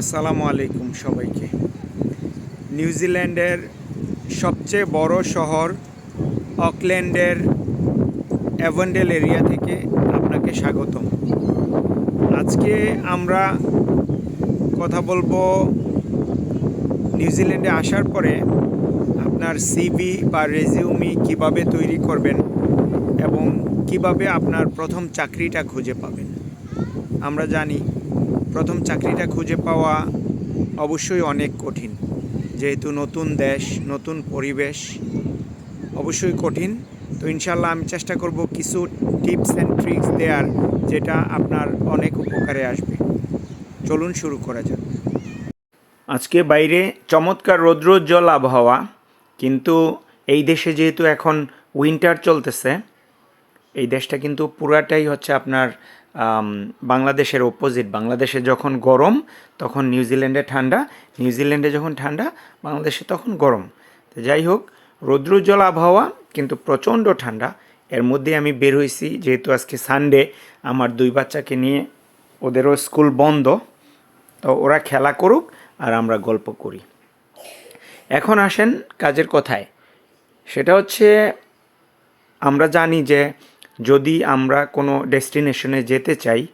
আসসালামু আলাইকুম সবাইকে। নিউজিল্যান্ডের সবচেয়ে বড় শহর অকল্যান্ডের অ্যাভেন্ডেল এরিয়া থেকে আপনাকে স্বাগতম। আজকে আমরা কথা বলব নিউজিল্যান্ডে আসার পরে আপনার সিভি বা রেজিউমি কীভাবে তৈরি করবেন এবং কীভাবে আপনার প্রথম চাকরিটা খুঁজে পাবেন। আমরা জানি প্রথম চাকরিটা খুঁজে পাওয়া অবশ্যই অনেক কঠিন। যেহেতু নতুন দেশ, নতুন পরিবেশ, অবশ্যই কঠিন। তো ইনশাল্লাহ আমি চেষ্টা করব কিছু টিপস অ্যান্ড ট্রিক্স দেওয়ার যেটা আপনার অনেক উপকারে আসবে। চলুন শুরু করা যাক। আজকে বাইরে চমৎকার রৌদ্রোজ্জ্বল আবহাওয়া, কিন্তু এই দেশে যেহেতু এখন উইন্টার চলতেছে, এই দেশটা কিন্তু পুরাটাই হচ্ছে আপনার বাংলাদেশের অপোজিট বাংলাদেশে যখন গরম, তখন নিউজিল্যান্ডে ঠান্ডা। নিউজিল্যান্ডে যখন ঠান্ডা, বাংলাদেশে তখন গরম। তো যাই হোক রৌদ্রোজ্জ্বল আবহাওয়া কিন্তু প্রচণ্ড ঠান্ডা। এর মধ্যে আমি বের হয়েছি, যেহেতু আজকে সানডে আমার দুই বাচ্চাকে নিয়ে ওদেরও স্কুল বন্ধ। তো ওরা খেলা করুক আর আমরা গল্প করি। এখন আসেন কাজের কথায়। সেটা হচ্ছে, আমরা জানি যে যদি আমরা কোনো ডেস্টিনেশনে যেতে চাই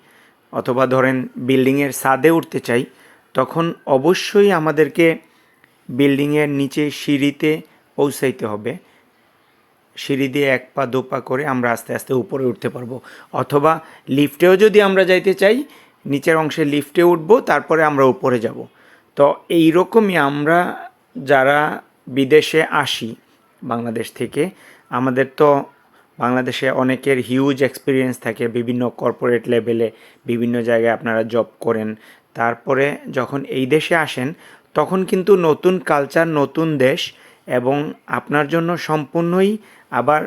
অথবা ধরেন বিল্ডিংয়ের ছাদে উঠতে চাই, তখন অবশ্যই আমাদেরকে বিল্ডিংয়ের নিচে সিঁড়িতে পৌঁছাইতে হবে। সিঁড়ি দিয়ে এক পা, দু পা করে আমরা আস্তে আস্তে উপরে উঠতে পারব। অথবা লিফটেও যদি আমরা যাইতে চাই, নিচের অংশে লিফটে উঠবো, তারপরে আমরা উপরে যাব। তো এই রকমই আমরা যারা বিদেশে আসি, বাংলাদেশ থেকে, আমাদের তো বাংলাদেশে অনেকের হিউজ এক্সপিরিয়েন্স থাকে বিভিন্ন কর্পোরেট লেভেলে বিভিন্ন জায়গায় আপনারা জব করেন। তারপরে যখন এই দেশে আসেন, তখন কিন্তু নতুন কালচার নতুন দেশ এবং আপনার জন্য সম্পূর্ণই আবার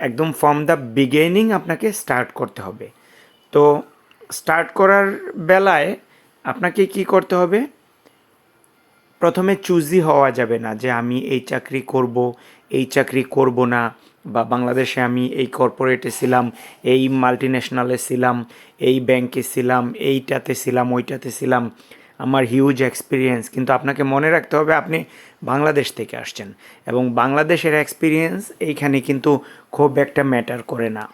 একদম ফ্রম দ্য বিগিনিং আপনাকে স্টার্ট করতে হবে। তো স্টার্ট করার বেলায় আপনাকে কি করতে হবে? প্রথমে চুজি হওয়া যাবে না যে আমি এই চাকরি করব, এই চাকরি করব না। বা বাংলাদেশে আমি এই কর্পোরেটে ছিলাম, এই মাল্টি ন্যাশনালে ছিলাম, এই ব্যাংকে ছিলাম, এইটাতে ছিলাম, ওইটাতে ছিলাম। আমার হিউজ এক্সপিরিয়েন্স কিন্তু আপনাকে মনে রাখতে হবে, আপনি বাংলাদেশ থেকে আসছেন এবং বাংলাদেশের এক্সপিরিয়েন্স এইখানে কিন্তু খুব একটা ম্যাটার করে না।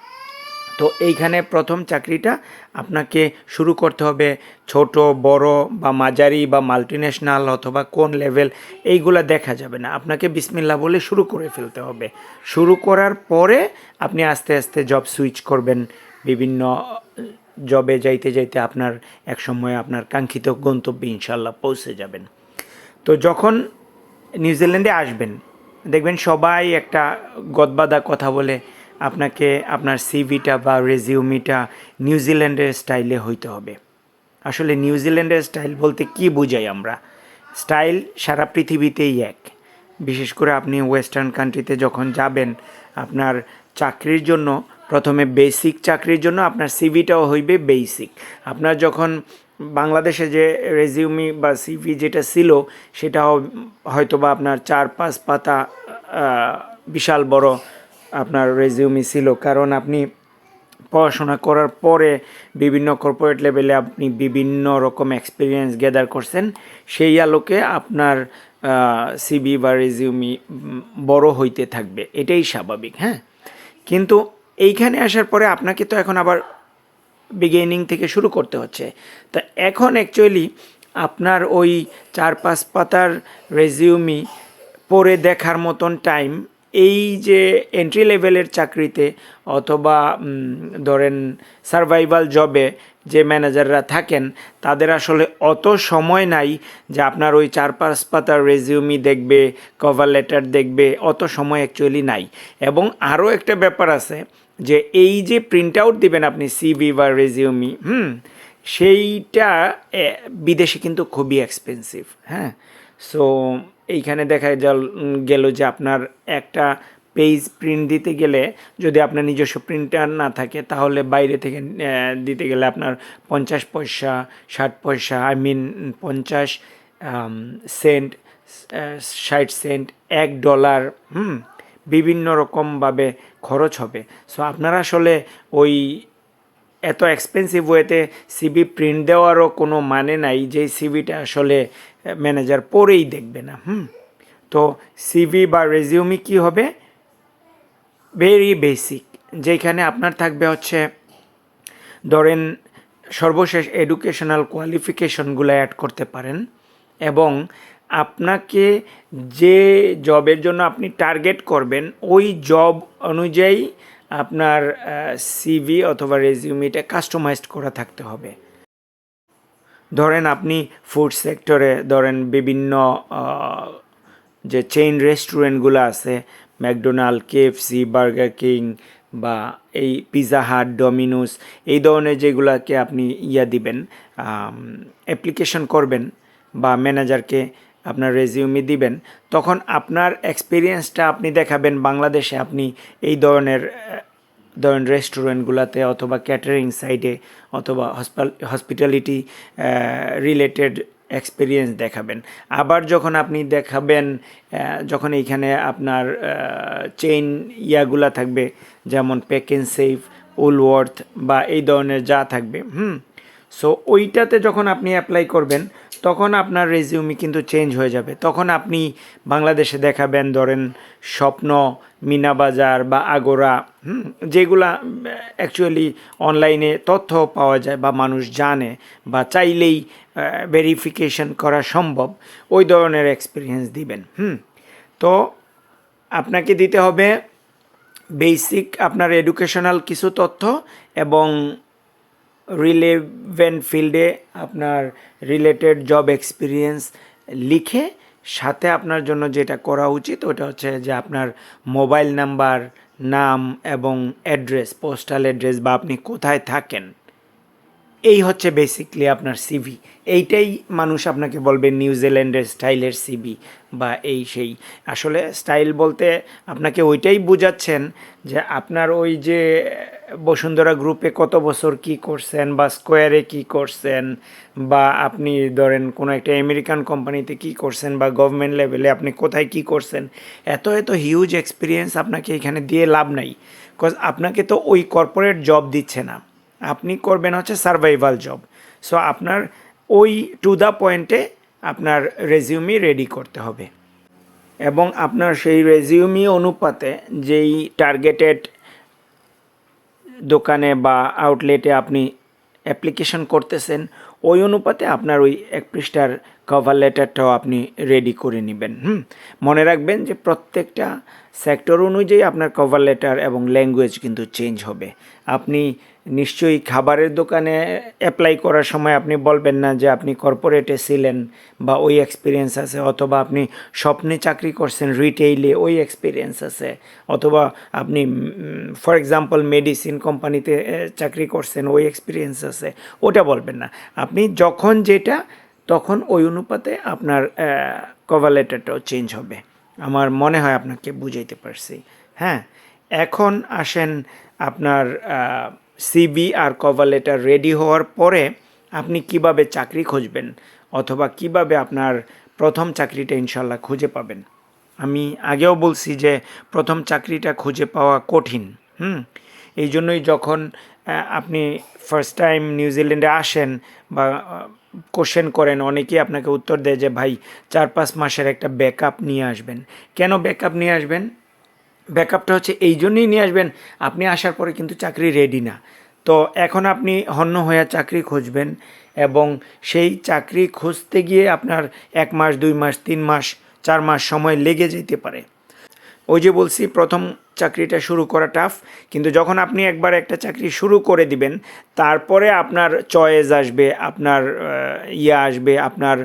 তো এইখানে প্রথম চাকরিটা আপনাকে শুরু করতে হবে ছোট, বড় বা মাঝারি বা মাল্টিন্যাশনাল অথবা কোন লেভেল এইগুলা দেখা যাবে না। আপনাকে বিসমিল্লা বলে শুরু করে ফেলতে হবে। শুরু করার পরে আপনি আস্তে আস্তে জব সুইচ করবেন। বিভিন্ন জবে যাইতে যাইতে আপনার এক সময় আপনার কাঙ্ক্ষিত গন্তব্যে ইনশাল্লাহ পৌঁছে যাবেন। তো যখন নিউজিল্যান্ডে আসবেন, দেখবেন সবাই একটা গদবাদা কথা বলে আপনাকে আপনার সিভিটা বা রেজিউমিটা নিউজিল্যান্ডের স্টাইলে হইতে হবে। আসলে নিউজিল্যান্ডের স্টাইল বলতে কি বুঝাই আমরা? স্টাইল সারা পৃথিবীতেই এক। বিশেষ করে আপনি ওয়েস্টার্ন কান্ট্রিতে যখন যাবেন, আপনার চাকরির জন্য, প্রথমে বেসিক চাকরির জন্য আপনার সিভিটাও হইবে বেসিক আপনার যখন বাংলাদেশে যে রেজিউমি বা সিভি যেটা ছিল, সেটাও হয়তো বা আপনার চার পাঁচ পাতা বিশাল বড় আপনার রেজিউমি ছিল। কারণ আপনি পড়াশোনা করার পরে বিভিন্ন কর্পোরেট লেভেলে আপনি বিভিন্ন রকম এক্সপিরিয়েন্স গ্যাদার করছেন। সেই আলোকে আপনার সিবি বা রেজিউমি বড় হইতে থাকবে। এটাই স্বাভাবিক হ্যাঁ? কিন্তু এইখানে আসার পরে আপনাকে তো এখন আবার বিগিনিং থেকে শুরু করতে হচ্ছে। তা এখন অ্যাকচুয়ালি আপনার ওই চার পাঁচ পাতার রেজিউমি পড়ে দেখার মতন টাইম এই যে এন্ট্রি লেভেলের চাকরিতে অথবা ধরেন সার্ভাইভাল জবে যে ম্যানেজাররা থাকেন, তাদের আসলে অত সময় নাই যে আপনার ওই চার পাঁচ পাতার রেজিউমি দেখবে কভার লেটার দেখবে, অত সময় অ্যাকচুয়ালি নাই। এবং আরও একটা ব্যাপার আছে যে এই যে প্রিন্ট আউট দিবেন আপনি সিভি বা রেজিউমি হুম, সেইটা বিদেশে কিন্তু খুবই এক্সপেন্সিভ হ্যাঁ। সো এইখানে দেখা গেল- গেল যে আপনার একটা পেজ প্রিন্ট দিতে গেলে যদি আপনার নিজস্ব প্রিন্টার না থাকে, তাহলে বাইরে থেকে দিতে গেলে আপনার পঞ্চাশ পয়সা, ষাট পয়সা আই মিন পঞ্চাশ সেন্ট ষাট সেন্ট এক ডলার হুম, বিভিন্ন রকমভাবে খরচ হবে। সো আপনারা আসলে ওই এত এক্সপেন্সিভ ওয়েতে সিবি প্রিন্ট দেওয়ারও কোনো মানে নাই যে সিবিটা আসলে ম্যানেজার পরেই দেখবে না, হুম? তো সিভি বা রেজিউমি কি হবে? ভেরি বেসিক যেখানে আপনার থাকবে হচ্ছে, ধরেন সর্বশেষ এডুকেশনাল কোয়ালিফিকেশনগুলো অ্যাড করতে পারেন এবং আপনাকে যে জবের জন্য আপনি টার্গেট করবেন, ওই জব অনুযায়ী আপনার সিভি অথবা রেজিউমিটা কাস্টমাইজড করা থাকতে হবে। ধরেন আপনি ফুড সেক্টরে ধরেন বিভিন্ন যে চেইন রেস্টুরেন্টগুলো আছে ম্যাকডোনাল্ড কেএফসি বার্গার কিং বা এই পিৎজা হাট ডমিনোস এই ধরনের যেগুলোকে আপনি ইয়া দিবেন অ্যাপ্লিকেশন করবেন বা ম্যানেজারকে আপনার রেজিউমি দিবেন, তখন আপনার এক্সপিরিয়েন্সটা আপনি দেখাবেন বাংলাদেশে আপনি এই ধরনের ধরেন রেস্টুরেন্টগুলোতে অথবা ক্যাটারিং সাইডে অথবা হসপিটালিটি রিলেটেড এক্সপিরিয়েন্স দেখাবেন। আবার যখন আপনি দেখাবেন যখন এইখানে আপনার চেইন ইয়াগুলা থাকবে, যেমন প্যাকেন সেফ উলওয়ার্থ বা এই ধরনের যা থাকবে, হুম? সো ওইটাতে যখন আপনি অ্যাপ্লাই করবেন, তখন আপনার রেজিউমি কিন্তু চেঞ্জ হয়ে যাবে। তখন আপনি বাংলাদেশে দেখাবেন, ধরেন স্বপ্ন মিনা বাজার বা আগোরা যেগুলা অ্যাকচুয়ালি অনলাইনে তথ্য পাওয়া যায় বা মানুষ জানে বা চাইলেই ভেরিফিকেশন করা সম্ভব, ওই ধরনের এক্সপিরিয়েন্স দিবেন, হুম। তো আপনাকে দিতে হবে বেসিক আপনার এডুকেশনাল কিছু তথ্য এবং রিলেভেন্ট ফিল্ডে আপনার রিলেটেড জব এক্সপিরিয়েন্স লিখে সাথে আপনার জন্য যেটা করা উচিত, ওটা হচ্ছে যে আপনার মোবাইল নাম্বার, নাম এবং অ্যাড্রেস, পোস্টাল অ্যাড্রেস বা আপনি কোথায় থাকেন। এই হচ্ছে বেসিকলি আপনার সিভি এইটাই মানুষ আপনাকে বলবে নিউজিল্যান্ডের স্টাইলের সিভি বা এই সেই। আসলে স্টাইল বলতে আপনাকে ওইটাই বোঝাচ্ছেন যে আপনার ওই যে বসুন্ধরা গ্রুপে কত বছর কি করছেন বা স্কোয়ারে কি করছেন বা আপনি ধরেন কোনো একটা আমেরিকান কোম্পানিতে কি করছেন বা গভর্নমেন্ট লেভেলে আপনি কোথায় কি করছেন, এত এত হিউজ এক্সপিরিয়েন্স আপনাকে এখানে দিয়ে লাভ নাই। বিকজ আপনাকে তো ওই কর্পোরেট জব দিচ্ছে না। আপনি করবেন হচ্ছে সার্ভাইভাল জব সো আপনার ওই টু দ্য পয়েন্টে আপনার রেজিউমি রেডি করতে হবে। এবং আপনার সেই রেজিউমি অনুপাতে যেই টার্গেটেড দোকানে বা আউটলেটে আপনি অ্যাপ্লিকেশন করতেছেন, ওই অনুপাতে আপনার ওই এক পৃষ্ঠার কভার লেটারটাও আপনি রেডি করে নেবেন। হুম? মনে রাখবেন যে প্রত্যেকটা সেক্টর অনুযায়ী আপনার কভার লেটার এবং ল্যাঙ্গুয়েজ কিন্তু চেঞ্জ হবে। আপনি নিশ্চয়ই খাবারের দোকানে অ্যাপ্লাই করার সময় আপনি বলবেন না যে আপনি কর্পোরেটে ছিলেন বা ওই এক্সপিরিয়েন্স আছে, অথবা আপনি স্বপ্নে চাকরি করছেন রিটেইলে ওই এক্সপিরিয়েন্স আছে, অথবা আপনি ফর এক্সাম্পল মেডিসিন কোম্পানিতে চাকরি করছেন, ওই এক্সপিরিয়েন্স আছে, ওটা বলবেন না। আপনি যখন যেটা, তখন ওই অনুপাতে আপনার কভার লেটারটাও চেঞ্জ হবে। আমার মনে হয় আপনাকে বুঝাইতে পারছি। হ্যাঁ? এখন আসেন আপনার সিবি আর কভার লেটার রেডি হওয়ার পরে আপনি কীভাবে চাকরি খুঁজবেন অথবা কীভাবে আপনার প্রথম চাকরিটা ইনশাল্লাহ খুঁজে পাবেন। আমি আগেও বলছি যে প্রথম চাকরিটা খুঁজে পাওয়া কঠিন, হুম? এই জন্যই যখন আপনি ফার্স্ট টাইম নিউজিল্যান্ডে আসেন বা কোশ্চেন করেন, অনেকেই আপনাকে উত্তর দেয় যে, ভাই, চার পাঁচ মাসের একটা ব্যাকআপ নিয়ে আসবেন। কেন ব্যাকআপ নিয়ে আসবেন? ব্যাকআপটা হচ্ছে এই জন্যই নিয়ে আসবেন, আপনি আসার পরে কিন্তু চাকরি রেডি না। তো এখন আপনি হন্য হয়ে চাকরি খুঁজবেন এবং সেই চাকরি খুঁজতে গিয়ে আপনার এক মাস, দুই মাস, তিন মাস, চার মাস সময় লেগে যেতে পারে। ওই যে বলছি, প্রথম চাকরিটা শুরু করা টাফ কিন্তু যখন আপনি একবার একটা চাকরি শুরু করে দিবেন, তারপরে আপনার চয়েস আসবে, আপনার ইয়ে আসবে, আপনার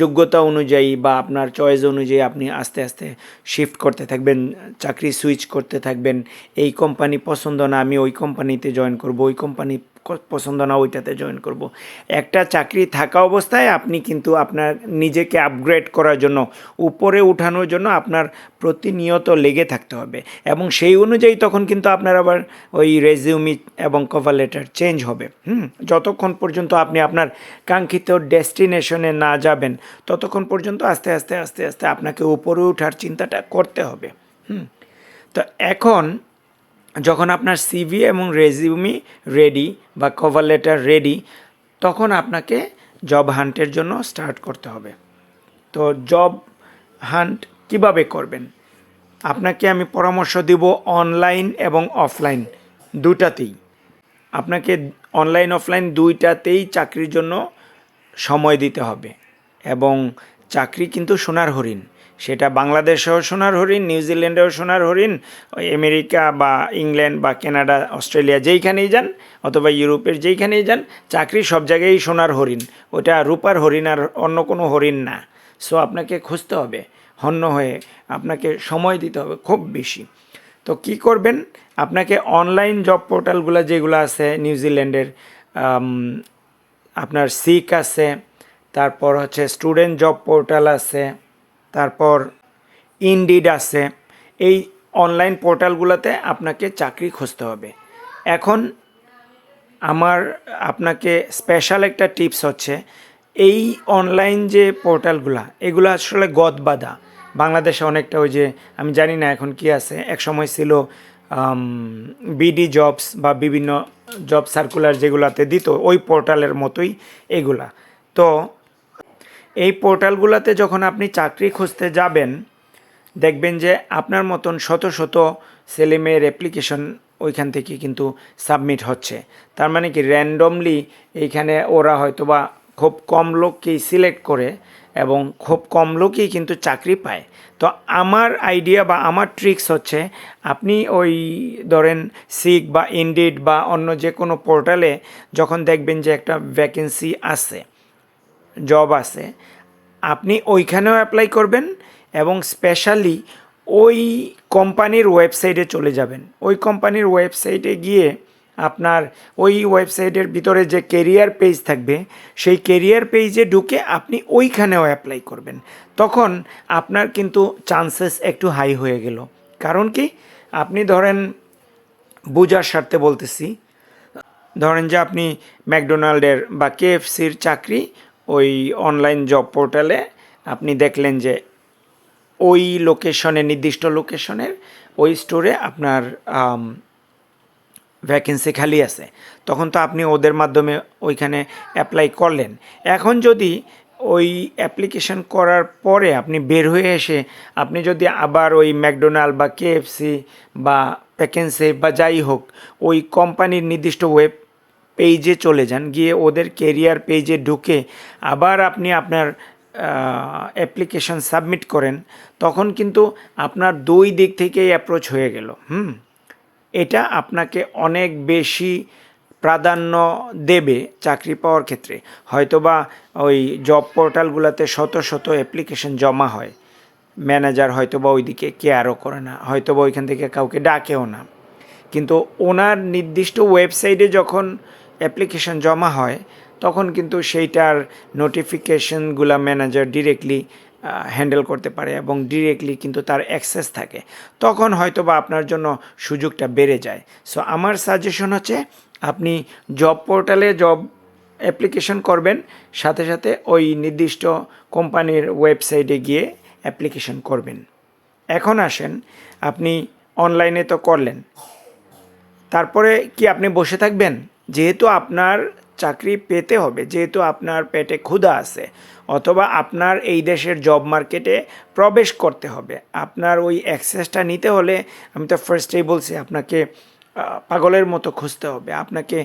যোগ্যতা অনুযায়ী বা আপনার চয়েস অনুযায়ী আপনি আস্তে আস্তে শিফট করতে থাকবেন, চাকরি সুইচ করতে থাকবেন, এই কোম্পানি পছন্দ না, আমি ওই কোম্পানিতে জয়েন করব, ওই কোম্পানি পছন্দ না, ওইটাতে জয়েন করব। একটা চাকরি থাকা অবস্থায় আপনি কিন্তু আপনার নিজেকে আপগ্রেড করার জন্য, উপরে উঠানোর জন্য আপনার প্রতিনিয়ত লেগে থাকতে হবে। এবং সেই অনুযায়ী তখন কিন্তু আপনার আবার ওই রেজিউমি এবং কভার লেটার চেঞ্জ হবে। হুম? যতক্ষণ পর্যন্ত আপনি আপনার কাঙ্ক্ষিত ডেস্টিনেশনে না যাবেন, ততক্ষণ পর্যন্ত আস্তে আস্তে আস্তে আস্তে আপনাকে উপরে ওঠার চিন্তাটা করতে হবে। হুম? তো এখন যখন আপনার সিভি এবং রেজিউমি রেডি বা কভার লেটার রেডি তখন আপনাকে জব হান্টের জন্য স্টার্ট করতে হবে। তো জব হান্ট কীভাবে করবেন? আপনাকে আমি পরামর্শ দিব অনলাইন এবং অফলাইন দুটাতেই আপনাকে অনলাইন অফলাইন দুইটাতেই চাকরির জন্য সময় দিতে হবে। এবং চাকরি কিন্তু সোনার হরিণ। সেটা বাংলাদেশেও সোনার হরিণ নিউজিল্যান্ডেও সোনার হরিণ আমেরিকা বা ইংল্যান্ড বা কানাডা, অস্ট্রেলিয়া যেইখানেই যান, অথবা ইউরোপের যেইখানেই যান, চাকরি সব জায়গায় সোনার হরিণ। ওটা রূপার হরিণ আর অন্য কোনো হরিণ না। সো আপনাকে খুঁজতে হবে হন্য হয়ে আপনাকে সময় দিতে হবে খুব বেশি। তো কি করবেন? আপনাকে অনলাইন জব পোর্টালগুলো যেগুলো আছে নিউজিল্যান্ডের আপনার সিক আছে, তারপর হচ্ছে স্টুডেন্ট জব পোর্টাল আছে তারপর ইনডিড আছে। এই অনলাইন পোর্টালগুলোতে আপনাকে চাকরি খুঁজতে হবে। এখন আমার, আপনাকে স্পেশাল একটা টিপস হচ্ছে, এই অনলাইন যে পোর্টালগুলা এগুলো আসলে গদবাধা বাংলাদেশে অনেকটা ওই যে, আমি জানি না এখন কি আছে এক সময় ছিল বিডি জবস বা বিভিন্ন জব সার্কুলার যেগুলাতে দিত, ওই পোর্টালের মতোই এগুলা। তো এই পোর্টালগুলোতে যখন আপনি চাকরি খুঁজতে যাবেন, দেখবেন যে আপনার মতন শত শত ছেলেমেয়ের অ্যাপ্লিকেশন ওইখান থেকে কিন্তু সাবমিট হচ্ছে। তার মানে কি র্যান্ডমলি এইখানে ওরা হয়তো বা খুব কম লোককেই সিলেক্ট করে এবং খুব কম লোকই কিন্তু চাকরি পায়। তো আমার আইডিয়া বা আমার ট্রিক্স হচ্ছে, আপনি ওই ধরেন সিক বা ইনডিড বা অন্য যে কোনো পোর্টালে যখন দেখবেন যে একটা ভ্যাকেন্সি আছে জব আছে, আপনি ওইখানেও অ্যাপ্লাই করবেন এবং স্পেশালি ওই কোম্পানির ওয়েবসাইটে চলে যাবেন। ওই কোম্পানির ওয়েবসাইটে গিয়ে আপনার ওই ওয়েবসাইটের ভিতরে যে কেরিয়ার পেজ থাকবে, সেই কেরিয়ার পেজে ঢুকে আপনি ওইখানেও অ্যাপ্লাই করবেন। তখন আপনার কিন্তু চান্সেস একটু হাই হয়ে গেল। কারণ কি? আপনি ধরেন বোঝার স্বার্থে বলতেছি, ধরেন যে আপনি ম্যাকডোনাল্ডের বা কেএফসির চাকরি ওই অনলাইন জব পোর্টালে আপনি দেখলেন যে ওই লোকেশনে নির্দিষ্ট লোকেশনের ওই স্টোরে আপনার ভ্যাকেন্সি খালি আছে। তখন তো আপনি ওদের মাধ্যমে ওইখানে অ্যাপ্লাই করলেন। এখন যদি ওই অ্যাপ্লিকেশন করার পরে আপনি বের হয়ে এসে আপনি যদি আবার ওই ম্যাকডোনাল্ড বা কেএফসি বা ভ্যাকেন্সি বা যাই হোক, ওই কোম্পানির নির্দিষ্ট ওয়েব পেজে চলে যান। গিয়ে ওদের কেরিয়ার পেজে ঢুকে আবার আপনি আপনার অ্যাপ্লিকেশন সাবমিট করেন, তখন কিন্তু আপনার দুই দিক থেকেই অ্যাপ্রোচ হয়ে গেল। হুম? এটা আপনাকে অনেক বেশি প্রাধান্য দেবে চাকরি পাওয়ার ক্ষেত্রে। হয়তোবা ওই জব পোর্টালগুলোতে শত শত অ্যাপ্লিকেশন জমা হয়। ম্যানেজার হয়তোবা ওইদিকে কেয়ারও করে না, হয়তোবা ওইখান থেকে কাউকে ডাকেও না। কিন্তু ওনার নির্দিষ্ট ওয়েবসাইটে যখন অ্যাপ্লিকেশন জমা হয়, তখন কিন্তু সেইটার নোটিফিকেশনগুলা ম্যানেজার ডিরেক্টলি হ্যান্ডেল করতে পারে এবং ডিরেক্টলি কিন্তু তার অ্যাক্সেস থাকে। তখন হয়তো বা আপনার জন্য সুযোগটা বেড়ে যায়। সো আমার সাজেশন হচ্ছে আপনি জব পোর্টালে জব অ্যাপ্লিকেশন করবেন, সাথে সাথে ওই নির্দিষ্ট কোম্পানির ওয়েবসাইটে গিয়ে অ্যাপ্লিকেশন করবেন। এখন আসেন, আপনি অনলাইনে তো করলেন। তারপরে কি আপনি বসে থাকবেন? যেহেতু আপনার চাকরি পেতে হবে, যেহেতু আপনার পেটে ক্ষুধা আছে, অথবা আপনার এই দেশের জব মার্কেটে প্রবেশ করতে হবে, আপনার ওই অ্যাক্সেসটা নিতে হলে আমি তো ফার্স্টেই বলছি আপনাকে পাগলের মতো খুঁজতে হবে, আপনাকে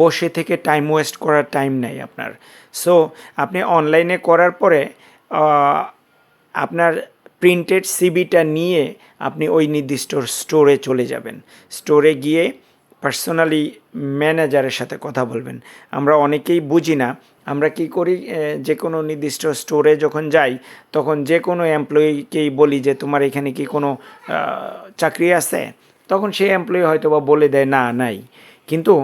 বসে থেকে টাইম ওয়েস্ট করার টাইম নেই আপনার। সো আপনি অনলাইনে করার পরে আপনার প্রিন্টেড সিবিটা নিয়ে আপনি ওই নির্দিষ্ট স্টোরে চলে যাবেন। স্টোরে গিয়ে পার্সোনালি ম্যানেজারের সাথে কথা বলবেন। আমরা অনেকেই বুঝি না, আমরা কি করি যে কোনো নির্দিষ্ট স্টোরে যখন যাই, তখন যে কোনো এমপ্লয়িকেই বলি যে, তোমার এখানে কি কোনো চাকরি আছে? তখন সেই এমপ্লয়ি হয়তো বা বলে দেয়, না, নাই। কিন্তু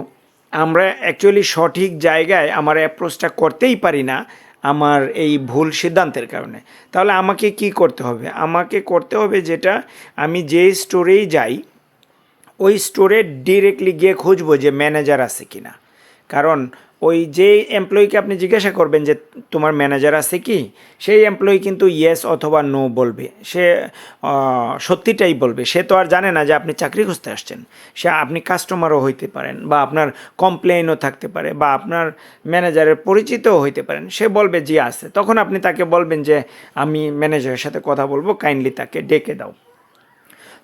আমরা অ্যাকচুয়ালি সঠিক জায়গায় আমার অ্যাপ্রোচটা করতেই পারি না আমার এই ভুল সিদ্ধান্তের কারণে। তাহলে আমাকে কি করতে হবে? আমাকে করতে হবে যেটা, আমি যে স্টোরেই যাই ওই স্টোরে ডিরেক্টলি গিয়ে খুঁজবো যে ম্যানেজার আছে কি না কারণ ওই যে এমপ্লয়িকে আপনি জিজ্ঞাসা করবেন যে, তোমার ম্যানেজার আছে কি? সেই এমপ্লয়ি কিন্তু ইয়েস অথবা নো বলবে। সে সত্যিটাই বলবে। সে তো আর জানে না যে আপনি চাকরি খুঁজতে আসছেন। সে, আপনি কাস্টমারও হইতে পারেন বা আপনার কমপ্লেনও থাকতে পারে বা আপনার ম্যানেজারের পরিচিতও হইতে পারেন। সে বলবে যে আছে। তখন আপনি তাকে বলবেন যে, আমি ম্যানেজারের সাথে কথা বলব। কাইন্ডলি তাকে ডেকে দাও।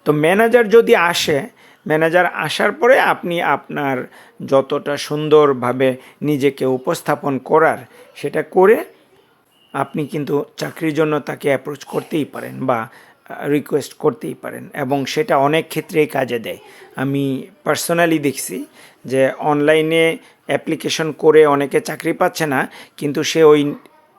তো ম্যানেজার যদি আসে ম্যানেজার আসার পরে আপনি আপনার যতটা সুন্দরভাবে নিজেকে উপস্থাপন করার সেটা করে আপনি কিন্তু চাকরির জন্য তাকে অ্যাপ্রোচ করতেই পারেন বা রিকোয়েস্ট করতেই পারেন এবং সেটা অনেক ক্ষেত্রেই কাজে দেয়। আমি পার্সোনালি দেখছি যে অনলাইনে অ্যাপ্লিকেশন করে অনেকে চাকরি পাচ্ছে না, কিন্তু সে ওই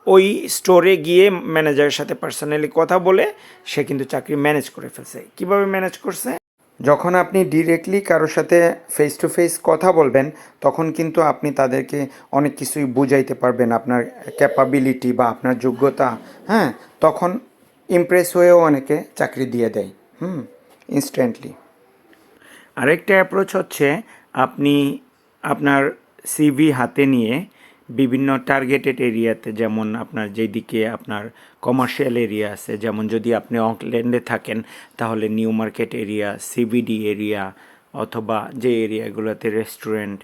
ওই স্টোরে গিয়ে ম্যানেজারের সাথে পার্সোনালি কথা বলে সে কিন্তু চাকরি ম্যানেজ করে ফেলছে। কীভাবে ম্যানেজ করছে? যখন আপনি ডিরেক্টলি কারোর সাথে ফেস টু ফেস কথা বলবেন, তখন কিন্তু আপনি তাদেরকে অনেক কিছুই বুঝাইতে পারবেন। আপনার ক্যাপাবিলিটি বা আপনার যোগ্যতা হ্যাঁ? তখন ইমপ্রেস হয়েও অনেকে চাকরি দিয়ে দেয়, হুম? ইনস্ট্যান্টলি আরেকটা অ্যাপ্রোচ হচ্ছে, আপনি আপনার সিভি হাতে নিয়ে বিভিন্ন টার্গেটেড এরিয়াতে যেমন আপনার যেদিকে আপনার কমার্শিয়াল এরিয়া আছে। যেমন যদি আপনি অকল্যান্ডে থাকেন, তাহলে new market area CBD area অথবা যে এরিয়াগুলোতে রেস্টুরেন্ট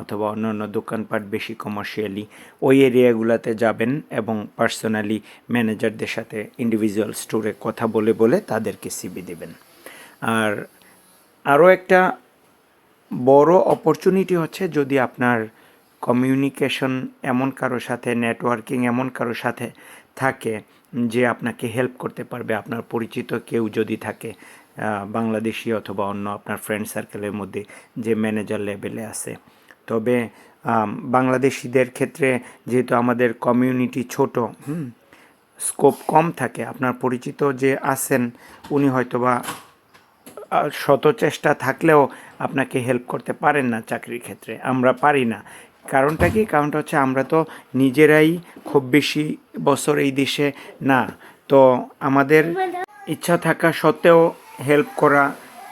অথবা অন্যান্য দোকানপাট বেশি কমার্শিয়ালি ওই এরিয়াগুলোতে যাবেন এবং পার্সোনালি ম্যানেজারদের সাথে ইন্ডিভিজুয়াল স্টোরে কথা বলে বলে তাদেরকে সিবি দেবেন। আর আরও একটা বড় অপরচুনিটি হচ্ছে যদি আপনার কমিউনিকেশন এমন কারও সাথে নেটওয়ার্কিং এমন কারও সাথে থাকে যে আপনাকে হেল্প করতে পারবে। আপনার পরিচিত কেউ যদি থাকে বাংলাদেশি অথবা অন্য আপনার ফ্রেন্ড সার্কেলের মধ্যে যে ম্যানেজার লেভেলে আছে। তবে বাংলাদেশিদের ক্ষেত্রে যেহেতু আমাদের কমিউনিটি ছোট স্কোপ কম থাকে, আপনার পরিচিত যে আছেন, উনি হয়তোবা শত চেষ্টা থাকলেও আপনাকে হেল্প করতে পারেন না চাকরির ক্ষেত্রে। আমরা পারি না। কারণটা কি? কারণটা হচ্ছে আমরা তো নিজেরাই খুব বেশি বছর এই দেশে না। তো আমাদের ইচ্ছা থাকা সত্ত্বেও হেল্প করা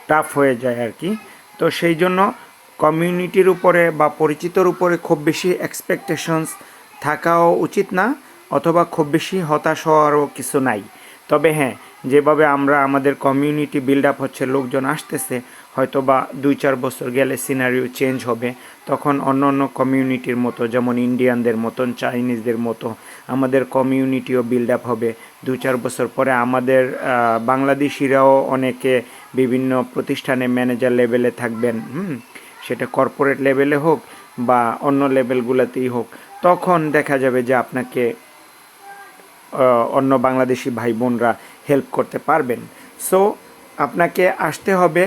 টাফ হয়ে যায় আর কি। তো সেই জন্য কমিউনিটির উপরে বা পরিচিতর উপরে খুব বেশি এক্সপেকটেশনস থাকাও উচিত না, অথবা খুব বেশি হতাশ হওয়ারও কিছু নাই। তবে হ্যাঁ যেভাবে আমরা আমাদের কমিউনিটি বিল্ড আপ হচ্ছে, লোকজন আসতেছে হয়তো বা দুই চার বছর গেলে সিনারিও চেঞ্জ হবে। তখন অন্য অন্য কমিউনিটির মতো, যেমন ইন্ডিয়ানদের মতন চাইনিজদের মতো, আমাদের কমিউনিটিও বিল্ড আপ হবে। দু চার বছর পরে আমাদের বাংলাদেশিরাও অনেকে বিভিন্ন প্রতিষ্ঠানে ম্যানেজার লেভেলে থাকবেন, হুম? সেটা কর্পোরেট লেভেলে হোক বা অন্য লেভেলগুলোতেই হোক। তখন দেখা যাবে যে আপনাকে অন্য বাংলাদেশি ভাই বোনরা হেল্প করতে পারবেন। সো আপনাকে আসতে হবে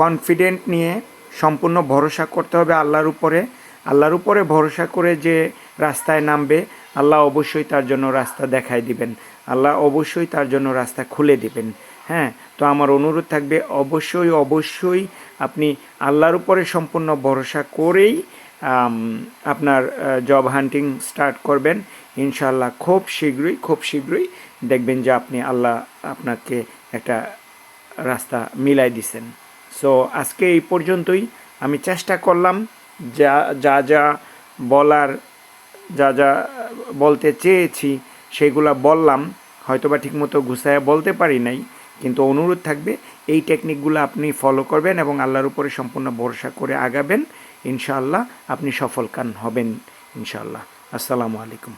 কনফিডেন্ট নিয়ে সম্পূর্ণ ভরসা করতে হবে আল্লাহর উপরে। আল্লাহর উপরে ভরসা করে যে রাস্তায় নামবে, আল্লাহ অবশ্যই তার জন্য রাস্তা দেখাই দিবেন। আল্লাহ অবশ্যই তার জন্য রাস্তা খুলে দিবেন। হ্যাঁ তো আমার অনুরোধ থাকবে, অবশ্যই অবশ্যই আপনি আল্লাহর উপরে সম্পূর্ণ ভরসা করেই আপনার জব হান্টিং স্টার্ট করবেন। ইনশাল্লাহ খুব শীঘ্রই খুব শীঘ্রই দেখবেন যে আপনি আল্লাহ আপনাকে একটা রাস্তা মিলাই দিছেন। সো আজকে এই পর্যন্তই। আমি চেষ্টা করলাম যা যা যা বলার, যা যা বলতে চেয়েছি সেগুলা বললাম। হয়তোবা ঠিকমতো গুছায় বলতে পারি নাই, কিন্তু অনুরোধ থাকবে, এই টেকনিকগুলো আপনি ফলো করবেন এবং আল্লাহর উপরে সম্পূর্ণ ভরসা করে আগাবেন। ইনশাআল্লাহ আপনি সফল কান হবেন, ইনশাআল্লাহ। আসসালামু আলাইকুম।